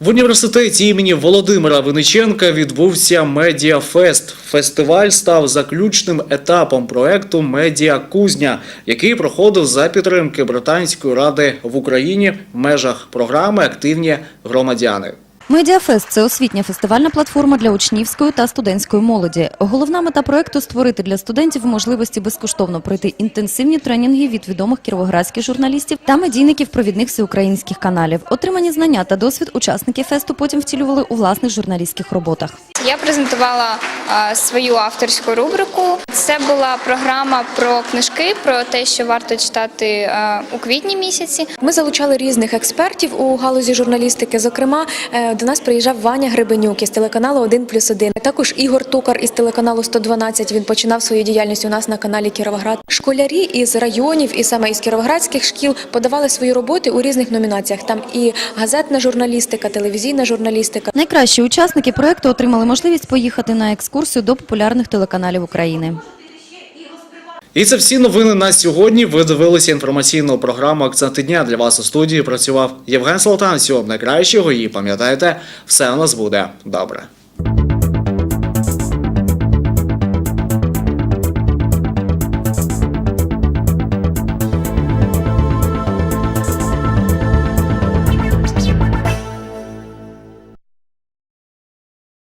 В університеті імені Володимира Виниченка відбувся Медіафест. Фестиваль став заключним етапом проекту Медіа Кузня, який проходив за підтримки Британської ради в Україні в межах програми Активні громадяни. Медіафест це освітня фестивальна платформа для учнівської та студентської молоді. Головна мета проекту створити для студентів можливості безкоштовно пройти інтенсивні тренінги від відомих кіровоградських журналістів та медійників провідних всеукраїнських каналів. Отримані знання та досвід учасники фесту потім втілювали у власних журналістських роботах. Я презентувала свою авторську рубрику. Це була програма про книжки, про те, що варто читати у квітні місяці. Ми залучали різних експертів у галузі журналістики. Зокрема, е, до нас приїжджав Ваня Гребенюк із телеканалу 1 плюс 1. Також Ігор Токар із телеканалу 112. Він починав свою діяльність у нас на каналі Кіровоград. Школярі із районів і саме із кіровоградських шкіл подавали свої роботи у різних номінаціях. Там і газетна журналістика, телевізійна журналістика. Найкращі учасники проекту отримали можливість поїхати на екскурсію до популярних телеканалів України. І це всі новини на сьогодні. Ви дивилися інформаційну програму Акценти дня. Для вас у студії працював Євген Салтан. Всього найкращого і пам'ятайте, все у нас буде добре.